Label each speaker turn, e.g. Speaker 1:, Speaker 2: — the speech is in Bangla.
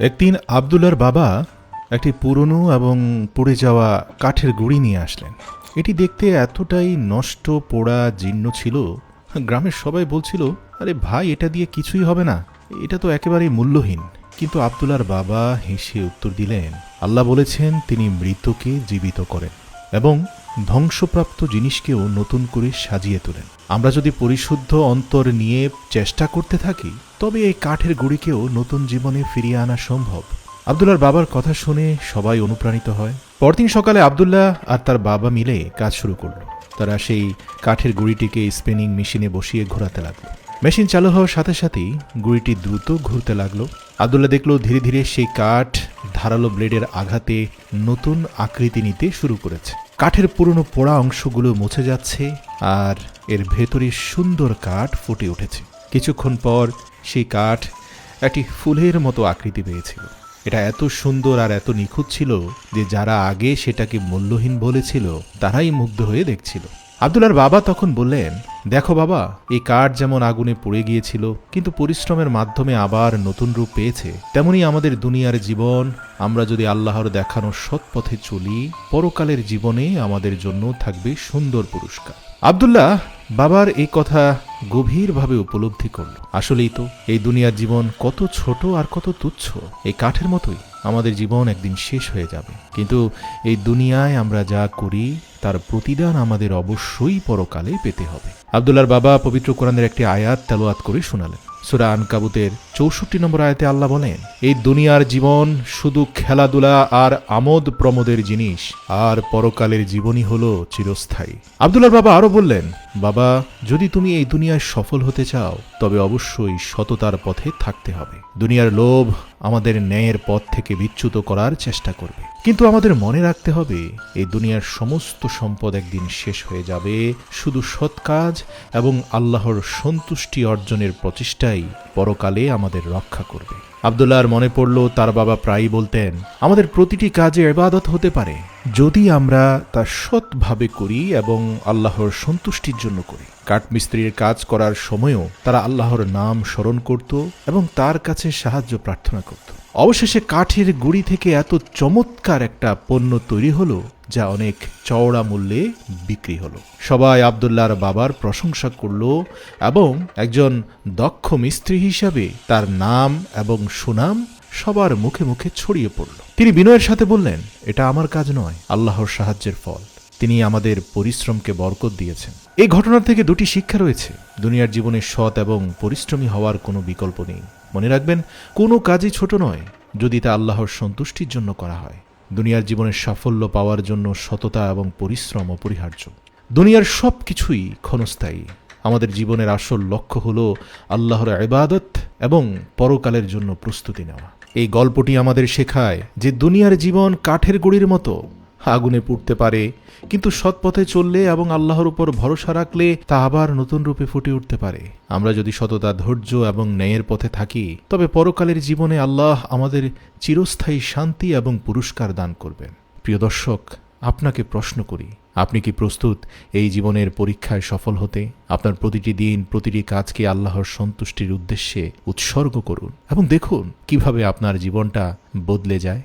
Speaker 1: একদিন আবদুল্লার বাবা একটি পুরনো এবং পড়ে যাওয়া কাঠের গুঁড়ি নিয়ে আসলেন। এটি দেখতে এতটাই নষ্ট, পোড়া, জীর্ণ ছিল, গ্রামের সবাই বলছিল, আরে ভাই, এটা দিয়ে কিছুই হবে না। এটা তো একেবারেই মূল্যহীন। কিন্তু আবদুল্লার বাবা হেসে উত্তর দিলেন, আল্লাহ বলেছেন তিনি মৃতকে জীবিত করেন এবং ধ্বংসপ্রাপ্ত জিনিসকেও নতুন করে সাজিয়ে তোলেন। আমরা যদি পরিশুদ্ধ অন্তর নিয়ে চেষ্টা করতে থাকি, তবে এই কাঠের গুড়িকেও নতুন জীবনে ফিরিয়ে আনা সম্ভব। আবদুল্লার বাবার কথা শুনে সবাই অনুপ্রাণিত হয়। পরদিন সকালে আবদুল্লাহ আর তার বাবা মিলে কাজ শুরু করল। তারা সেই কাঠের গুড়িটিকে স্পিনিং মেশিনে বসিয়ে ঘোরাতে লাগল। মেশিন চালু হওয়ার সাথে সাথেই গুড়িটি দ্রুত ঘুরতে লাগল। আবদুল্লাহ দেখল ধীরে ধীরে সেই কাঠ ধারালো ব্লেডের আঘাতে নতুন আকৃতি নিতে শুরু করেছে। কাঠের পুরনো পোড়া অংশগুলো মুছে যাচ্ছে আর এর ভেতরে সুন্দর কাঠ ফুটে উঠেছে। কিছুক্ষণ পর সেই কাঠ একটি ফুলের মতো আকৃতি পেয়েছিল। এটা এত সুন্দর আর এত নিখুঁত ছিল যে যারা আগে সেটাকে মূল্যহীন বলেছিল, তারাই মুগ্ধ হয়ে দেখছিল। আবদুল্লার বাবা তখন বললেন, দেখো বাবা, এই কাঠ যেমন আগুনে পুড়ে গিয়েছিল, কিন্তু পরিশ্রমের মাধ্যমে আবার নতুন রূপ পেয়েছে। তেমনি আমাদের দুনিয়ার জীবন, আমরা যদি আল্লাহর দেখানো সৎ পথে চলি, পরকালের জীবনে আমাদের জন্য থাকবে সুন্দর পুরস্কার। আবদুল্লাহ বাবার এই কথা গভীরভাবে উপলব্ধি করল আসলেই তো, এই দুনিয়ার জীবন কত ছোট আর কত তুচ্ছ। এই কাঠের মতোই আমাদের জীবন একদিন শেষ হয়ে যাবে। কিন্তু এই দুনিয়ায় আমরা যা করি তার প্রতিদান আমাদের অবশ্যই পরকালে পেতে হবে। আবদুল্লার বাবা পবিত্র কোরআনের একটি আয়াত তেলোয়াত করে শোনালেন। সুরা আনকাবুতের চৌষট্টি নম্বর আয়তে আল্লাহ বলেন, এই দুনিয়ার জীবন শুধু খেলাধুলা আর আমোদ প্রমোদের জিনিস, আর পরকালের জীবনই হলো চিরস্থায়ী। আবদুল্লার বাবা আরও বললেন, বাবা, যদি তুমি এই দুনিয়ায় সফল হতে চাও, তবে অবশ্যই সততার পথে থাকতে হবে। দুনিয়ার লোভ আমাদের ন্যায়ের পথ থেকে বিচ্যুত করার চেষ্টা করবে। কিন্তু আমাদের মনে রাখতে হবে, এই দুনিয়ার সমস্ত সম্পদ একদিন শেষ হয়ে যাবে। শুধু সৎ কাজ এবং আল্লাহর সন্তুষ্টি অর্জনের প্রচেষ্টাই পরকালে আমাদের রক্ষা করবে। আবদুল্লাহর মনে পড়ল, তার বাবা প্রায়ই বলতেন, আমাদের প্রতিটি কাজে এবাদত হতে পারে, যদি আমরা তা সৎভাবে করি এবং আল্লাহর সন্তুষ্টির জন্য করি। কাঠমিস্ত্রির কাজ করার সময়ও তারা আল্লাহর নাম স্মরণ করত এবং তার কাছে সাহায্য প্রার্থনা করত। অবশেষে কাঠের গুড়ি থেকে এত চমৎকার একটা পণ্য তৈরি হলো, যা অনেক চওড়া মূল্যে বিক্রি হলো। সবাই আবদুল্লাহর বাবার প্রশংসা করল এবং একজন দক্ষ মিস্ত্রি হিসাবে তার নাম এবং সুনাম সবার মুখে মুখে ছড়িয়ে পড়ল। তিনি বিনয়ের সাথে বললেন, এটা আমার কাজ নয়, আল্লাহর সাহায্যের ফল। তিনি আমাদের পরিশ্রমকে বরকত দিয়েছেন। এই ঘটনার থেকে দুটি শিক্ষা রয়েছে। দুনিয়ার জীবনে সৎ এবং পরিশ্রমী হওয়ার কোনো বিকল্প নেই। মনে রাখবেন, কোনো কাজই ছোট নয়, যদি তা আল্লাহর সন্তুষ্টির জন্য করা হয়। দুনিয়ার জীবনের সাফল্য পাওয়ার জন্য সততা এবং পরিশ্রম অপরিহার্য। দুনিয়ার সব কিছুই ক্ষণস্থায়ী। আমাদের জীবনের আসল লক্ষ্য হল আল্লাহর ইবাদত এবং পরকালের জন্য প্রস্তুতি নেওয়া। এই গল্পটি আমাদের শেখায় যে দুনিয়ার জীবন কাঠের গুড়ির মতো। আগুনে পুড়তে পারে। কিন্তু সৎপথে চললে এবং আল্লাহর উপর ভরসা রাখলে তা আবার নতুন রূপে ফুটে উঠতে পারে। আমরা যদি সততা, ধৈর্য এবং ন্যায়ের পথে থাকি, তবে পরকালের জীবনে আল্লাহ আমাদের চিরস্থায়ী শান্তি এবং পুরস্কার দান করবেন। প্রিয় দর্শক, আপনাকে প্রশ্ন করি, আপনি কি প্রস্তুত এই জীবনের পরীক্ষায় সফল হতে? আপনার প্রতিটি দিন, প্রতিটি কাজকে আল্লাহর সন্তুষ্টির উদ্দেশ্যে উৎসর্গ করুন। এবং দেখুন কীভাবে আপনার জীবনটা বদলে যায়।